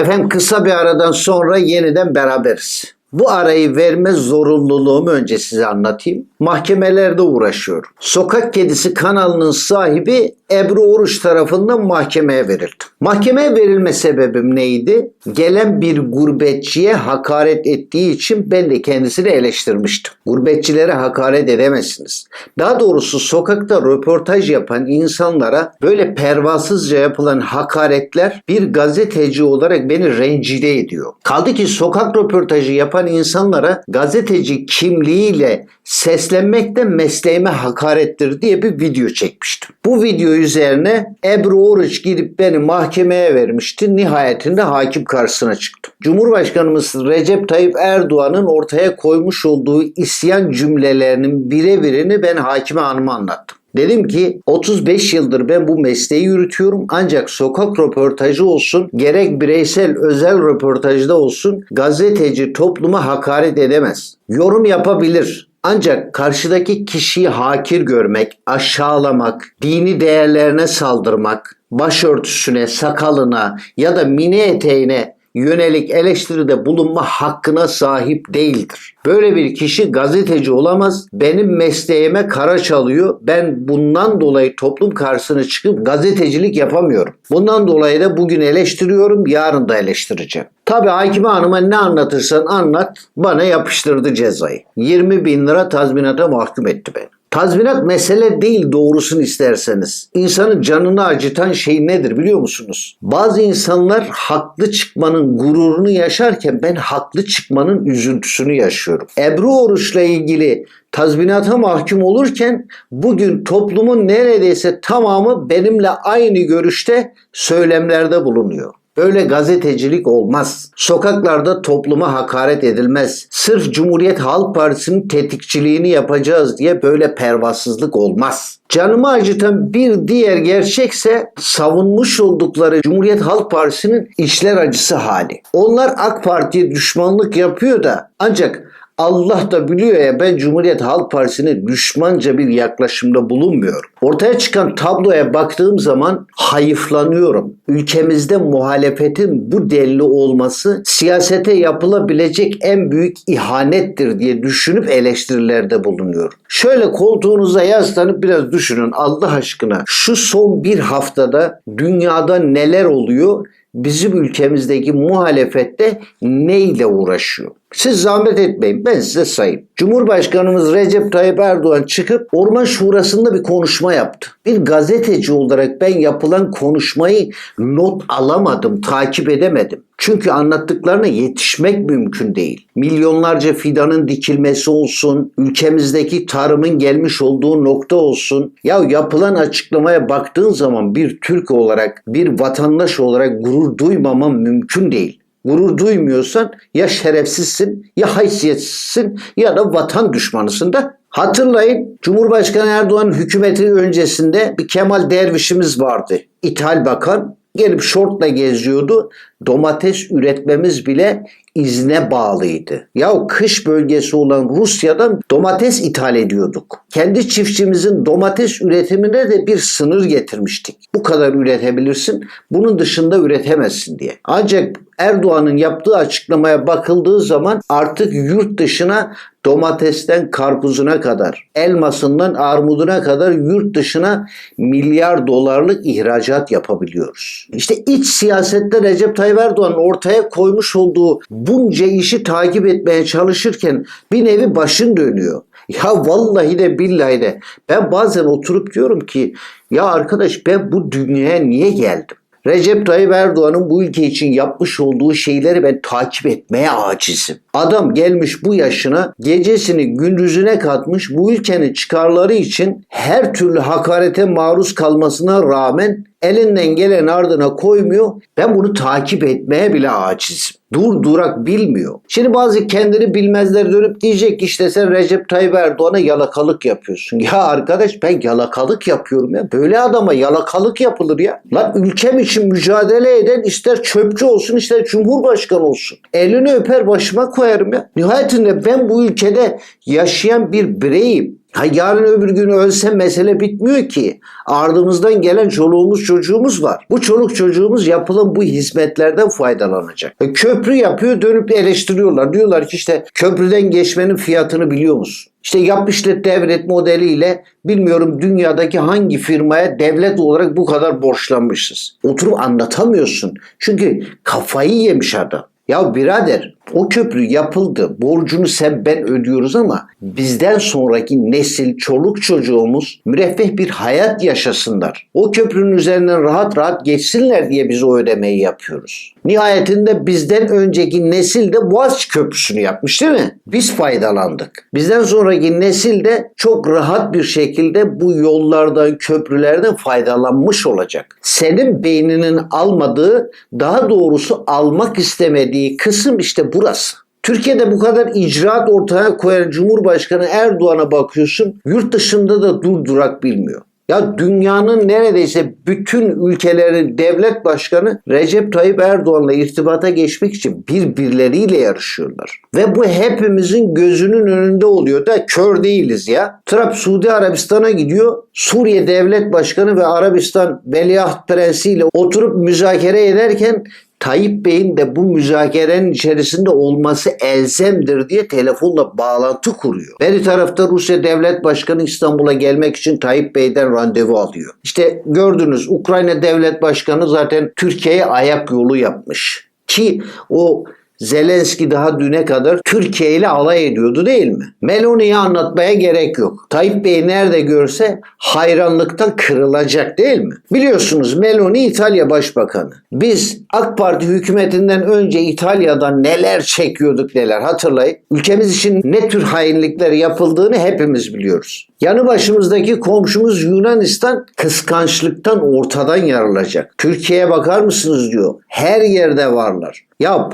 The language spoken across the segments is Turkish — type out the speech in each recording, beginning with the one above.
Efendim kısa bir aradan sonra yeniden beraberiz. Bu arayı verme zorunluluğumu önce size anlatayım. Mahkemelerde uğraşıyorum. Sokak Kedisi kanalının sahibi Ebru Oruç tarafından mahkemeye verildi. Mahkemeye verilme sebebim neydi? Gelen bir gurbetçiye hakaret ettiği için ben de kendisini eleştirmiştim. Gurbetçilere hakaret edemezsiniz. Daha doğrusu sokakta röportaj yapan insanlara böyle pervasızca yapılan hakaretler bir gazeteci olarak beni rencide ediyor. Kaldı ki sokak röportajı yapan insanlara gazeteci kimliğiyle seslenmek de mesleğime hakarettir diye bir video çekmiştim. Bu video üzerine Ebru Oruç gidip beni mahkemeye vermişti. Nihayetinde hakim karşısına çıktım. Cumhurbaşkanımız Recep Tayyip Erdoğan'ın ortaya koymuş olduğu isyan cümlelerinin birebirini ben hakime hanıma anlattım. Dedim ki 35 yıldır ben bu mesleği yürütüyorum ancak sokak röportajı olsun gerek bireysel özel röportajda olsun gazeteci topluma hakaret edemez. Yorum yapabilir. Ancak karşıdaki kişiyi hakir görmek, aşağılamak, dini değerlerine saldırmak, başörtüsüne, sakalına ya da mini eteğine yönelik eleştiride bulunma hakkına sahip değildir. Böyle bir kişi gazeteci olamaz. Benim mesleğime kara çalıyor. Ben bundan dolayı toplum karşısına çıkıp gazetecilik yapamıyorum. Bundan dolayı da bugün eleştiriyorum, yarın da eleştireceğim. Tabi Hakime Hanım'a ne anlatırsan anlat bana yapıştırdı cezayı. 20 bin lira tazminata mahkum etti beni. Tazminat mesele değil doğrusunu isterseniz. İnsanın canını acıtan şey nedir biliyor musunuz? Bazı insanlar haklı çıkmanın gururunu yaşarken ben haklı çıkmanın üzüntüsünü yaşıyorum. Ebru Oruç'la ilgili tazminata mahkum olurken bugün toplumun neredeyse tamamı benimle aynı görüşte söylemlerde bulunuyor. Böyle gazetecilik olmaz. Sokaklarda topluma hakaret edilmez. Sırf Cumhuriyet Halk Partisi'nin tetikçiliğini yapacağız diye böyle pervasızlık olmaz. Canımı acıtan bir diğer gerçekse savunmuş oldukları Cumhuriyet Halk Partisi'nin içler acısı hali. Onlar AK Parti'ye düşmanlık yapıyor da ancak Allah da biliyor ya ben Cumhuriyet Halk Partisi'ne düşmanca bir yaklaşımda bulunmuyorum. Ortaya çıkan tabloya baktığım zaman hayıflanıyorum. Ülkemizde muhalefetin bu delli olması siyasete yapılabilecek en büyük ihanettir diye düşünüp eleştirilerde bulunuyorum. Şöyle koltuğunuza yaslanıp biraz düşünün Allah aşkına. Şu son bir haftada dünyada neler oluyor? Bizim ülkemizdeki muhalefette neyle uğraşıyor? Siz zahmet etmeyin ben size sayayım. Cumhurbaşkanımız Recep Tayyip Erdoğan çıkıp Orman Şurası'nda bir konuşma yaptı. Bir gazeteci olarak ben yapılan konuşmayı not alamadım, takip edemedim. Çünkü anlattıklarına yetişmek mümkün değil. Milyonlarca fidanın dikilmesi olsun, ülkemizdeki tarımın gelmiş olduğu nokta olsun. Ya yapılan açıklamaya baktığın zaman bir Türk olarak, bir vatandaş olarak gurur duymamam mümkün değil gurur duymuyorsan ya şerefsizsin ya haysiyetsizsin ya da vatan düşmanısın da Hatırlayın Cumhurbaşkanı Erdoğan hükümeti öncesinde bir Kemal Derviş'imiz vardı. İthal Bakan gelip şortla geziyordu. Domates üretmemiz bile izne bağlıydı. Ya kış bölgesi olan Rusya'dan domates ithal ediyorduk. Kendi çiftçimizin domates üretimine de bir sınır getirmiştik. Bu kadar üretebilirsin, bunun dışında üretemezsin diye. Ancak Erdoğan'ın yaptığı açıklamaya bakıldığı zaman artık yurt dışına domatesten karpuzuna kadar, elmasından armuduna kadar yurt dışına milyar dolarlık ihracat yapabiliyoruz. İşte iç siyasette Recep Tayyip Erdoğan ortaya koymuş olduğu bunca işi takip etmeye çalışırken bir nevi başın dönüyor. Ya vallahi de billahi de ben bazen oturup diyorum ki ya arkadaş ben bu dünyaya niye geldim? Recep Tayyip Erdoğan'ın bu ülke için yapmış olduğu şeyleri ben takip etmeye acizim. Adam gelmiş bu yaşına gecesini gündüzüne katmış bu ülkenin çıkarları için her türlü hakarete maruz kalmasına rağmen elinden gelen ardına koymuyor. Ben bunu takip etmeye bile acizim. Dur durak bilmiyor. Şimdi bazı kendini bilmezler dönüp diyecek işte sen Recep Tayyip Erdoğan'a yalakalık yapıyorsun. Ya arkadaş ben yalakalık yapıyorum ya. Böyle adama yalakalık yapılır ya. Lan ülkem için mücadele eden ister çöpçü olsun ister cumhurbaşkanı olsun. Elini öper başıma koyarım ya. Nihayetinde ben bu ülkede yaşayan bir bireyim. Ha yarın öbür gün ölse mesele bitmiyor ki. Ardımızdan gelen çoluğumuz çocuğumuz var. Bu çoluk çocuğumuz yapılan bu hizmetlerden faydalanacak. E, köprü yapıyor dönüp eleştiriyorlar. Diyorlar ki işte köprüden geçmenin fiyatını biliyor musun? İşte yap işlet devret modeliyle bilmiyorum dünyadaki hangi firmaya devlet olarak bu kadar borçlanmışız. Oturup anlatamıyorsun. Çünkü kafayı yemiş adam. Ya birader o köprü yapıldı. Borcunu sen ben ödüyoruz ama bizden sonraki nesil, çoluk çocuğumuz müreffeh bir hayat yaşasınlar. O köprünün üzerinden rahat rahat geçsinler diye biz o ödemeyi yapıyoruz. Nihayetinde bizden önceki nesil de Boğaziçi Köprüsü'nü yapmış değil mi? Biz faydalandık. Bizden sonraki nesil de çok rahat bir şekilde bu yollardan, köprülerden faydalanmış olacak. Senin beyninin almadığı, daha doğrusu almak istemediği kısım işte burası. Türkiye'de bu kadar icraat ortaya koyan Cumhurbaşkanı Erdoğan'a bakıyorsun, yurt dışında da durdurak bilmiyor. Ya dünyanın neredeyse bütün ülkelerin devlet başkanı Recep Tayyip Erdoğan'la irtibata geçmek için birbirleriyle yarışıyorlar. Ve bu hepimizin gözünün önünde oluyor da kör değiliz ya. Trump Suudi Arabistan'a gidiyor. Suriye Devlet Başkanı ve Arabistan Veliaht Prensi ile oturup müzakere ederken Tayyip Bey'in de bu müzakerenin içerisinde olması elzemdir diye telefonla bağlantı kuruyor. Beri tarafta Rusya Devlet Başkanı İstanbul'a gelmek için Tayyip Bey'den randevu alıyor. İşte gördünüz Ukrayna Devlet Başkanı zaten Türkiye'ye ayak yolu yapmış. Ki o Zelenski daha düne kadar Türkiye ile alay ediyordu değil mi? Meloni'yi anlatmaya gerek yok. Tayyip Bey nerede görse hayranlıktan kırılacak değil mi? Biliyorsunuz Meloni İtalya Başbakanı. Biz AK Parti hükümetinden önce İtalya'dan neler çekiyorduk neler hatırlayın. Ülkemiz için ne tür hainlikler yapıldığını hepimiz biliyoruz. Yanı başımızdaki komşumuz Yunanistan kıskançlıktan ortadan yarılacak. Türkiye'ye bakar mısınız diyor. Her yerde varlar. Ya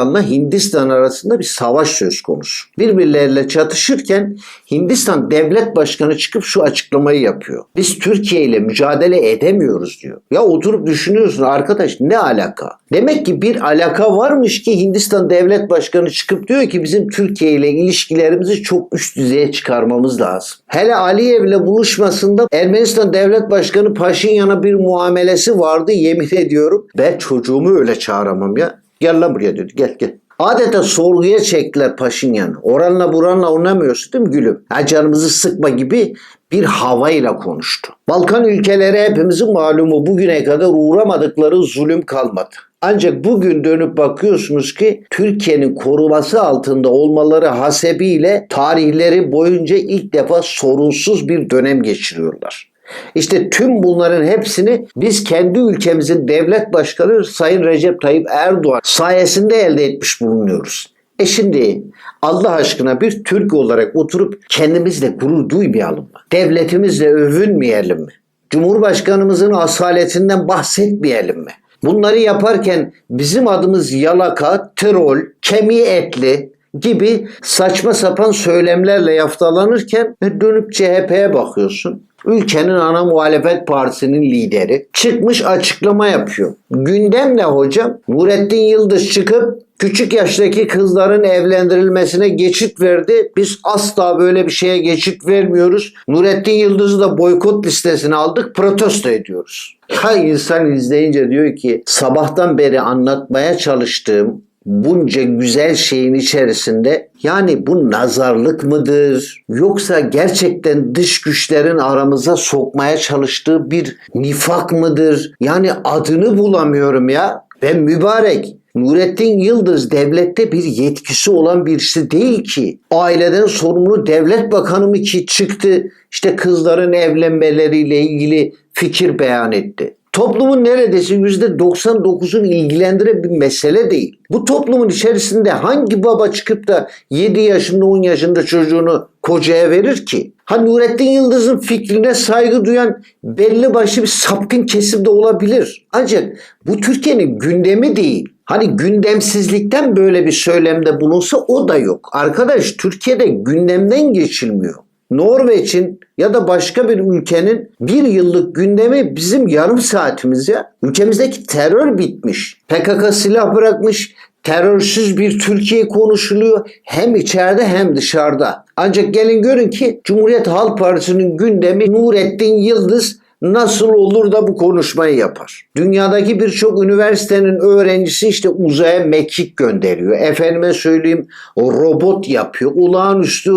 Pakistan'la Hindistan arasında bir savaş söz konusu. Birbirleriyle çatışırken Hindistan devlet başkanı çıkıp şu açıklamayı yapıyor. Biz Türkiye ile mücadele edemiyoruz diyor. Ya oturup düşünüyorsun arkadaş ne alaka? Demek ki bir alaka varmış ki Hindistan devlet başkanı çıkıp diyor ki bizim Türkiye ile ilişkilerimizi çok üst düzeye çıkarmamız lazım. Hele Aliyev ile buluşmasında Ermenistan devlet başkanı Paşinyan'a bir muamelesi vardı yemin ediyorum. Ben çocuğumu öyle çağıramam ya. Gel lan buraya dedi. Gel gel. Adeta sorguya çektiler Paşinyan'ı. Oranla buranla oynamıyorsun değil mi gülüm? Ha canımızı sıkma gibi bir havayla konuştu. Balkan ülkeleri hepimizin malumu bugüne kadar uğramadıkları zulüm kalmadı. Ancak bugün dönüp bakıyorsunuz ki Türkiye'nin koruması altında olmaları hasebiyle tarihleri boyunca ilk defa sorunsuz bir dönem geçiriyorlar. İşte tüm bunların hepsini biz kendi ülkemizin devlet başkanı Sayın Recep Tayyip Erdoğan sayesinde elde etmiş bulunuyoruz. E şimdi Allah aşkına bir Türk olarak oturup kendimizle gurur duymayalım mı? Devletimizle övünmeyelim mi? Cumhurbaşkanımızın asaletinden bahsetmeyelim mi? Bunları yaparken bizim adımız yalaka, troll, kemiği etli gibi saçma sapan söylemlerle yaftalanırken dönüp CHP'ye bakıyorsun. Ülkenin ana muhalefet partisinin lideri çıkmış açıklama yapıyor. Gündem ne hocam? Nurettin Yıldız çıkıp küçük yaştaki kızların evlendirilmesine geçit verdi. Biz asla böyle bir şeye geçit vermiyoruz. Nurettin Yıldız'ı da boykot listesine aldık, protesto ediyoruz. Ha insan izleyince diyor ki sabahtan beri anlatmaya çalıştığım bunca güzel şeyin içerisinde yani bu nazarlık mıdır yoksa gerçekten dış güçlerin aramıza sokmaya çalıştığı bir nifak mıdır? Yani adını bulamıyorum ya. Ben mübarek Nurettin Yıldız devlette bir yetkisi olan birisi değil ki. Aileden sorumlu devlet bakanı mı ki çıktı işte kızların evlenmeleriyle ilgili fikir beyan etti. Toplumun neredeyse %99'un ilgilendiren bir mesele değil. Bu toplumun içerisinde hangi baba çıkıp da 7 yaşında 10 yaşında çocuğunu kocaya verir ki? Ha Nurettin Yıldız'ın fikrine saygı duyan belli başlı bir sapkın kesim de olabilir. Ancak bu Türkiye'nin gündemi değil. Hani gündemsizlikten böyle bir söylemde bulunsa o da yok. Arkadaş Türkiye'de gündemden geçilmiyor. Norveç'in ya da başka bir ülkenin bir yıllık gündemi bizim yarım saatimiz ya. Ülkemizdeki terör bitmiş. PKK silah bırakmış. Terörsüz bir Türkiye konuşuluyor hem içeride hem dışarıda. Ancak gelin görün ki Cumhuriyet Halk Partisi'nin gündemi Nurettin Yıldız nasıl olur da bu konuşmayı yapar. Dünyadaki birçok üniversitenin öğrencisi işte uzaya mekik gönderiyor. Efendime söyleyeyim o robot yapıyor. Olağanüstü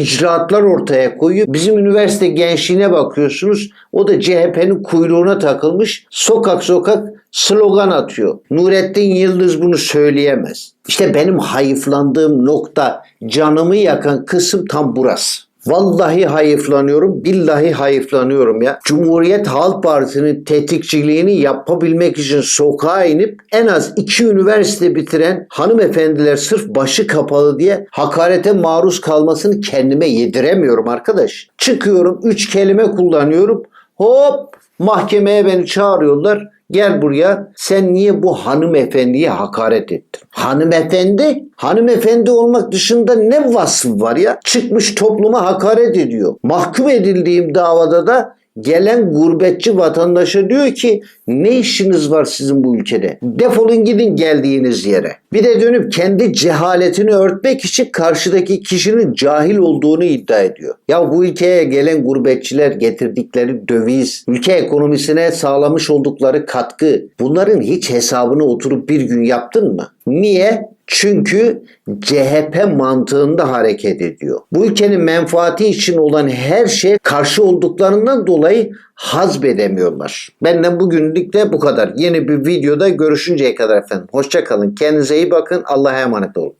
icraatlar ortaya koyuyor. Bizim üniversite gençliğine bakıyorsunuz. O da CHP'nin kuyruğuna takılmış. Sokak sokak slogan atıyor. Nurettin Yıldız bunu söyleyemez. İşte benim hayıflandığım nokta, canımı yakan kısım tam burası. Vallahi hayıflanıyorum, billahi hayıflanıyorum ya. Cumhuriyet Halk Partisi'nin tetikçiliğini yapabilmek için sokağa inip en az iki üniversite bitiren hanımefendiler sırf başı kapalı diye hakarete maruz kalmasını kendime yediremiyorum arkadaş. Çıkıyorum, üç kelime kullanıyorum. Hop mahkemeye beni çağırıyorlar. Gel buraya sen niye bu hanımefendiye hakaret ettin? Hanımefendi? Hanımefendi olmak dışında ne vasfı var ya? Çıkmış topluma hakaret ediyor. Mahkum edildiğim davada da gelen gurbetçi vatandaşa diyor ki ne işiniz var sizin bu ülkede? Defolun gidin geldiğiniz yere. Bir de dönüp kendi cehaletini örtmek için karşıdaki kişinin cahil olduğunu iddia ediyor. Ya bu ülkeye gelen gurbetçiler getirdikleri döviz, ülke ekonomisine sağlamış oldukları katkı bunların hiç hesabını oturup bir gün yaptın mı? Niye? Çünkü CHP mantığında hareket ediyor. Bu ülkenin menfaati için olan her şey karşı olduklarından dolayı hazbedemiyorlar. Benden bugünlük de bu kadar. Yeni bir videoda görüşünceye kadar efendim. Hoşçakalın. Kendinize iyi bakın. Allah'a emanet olun.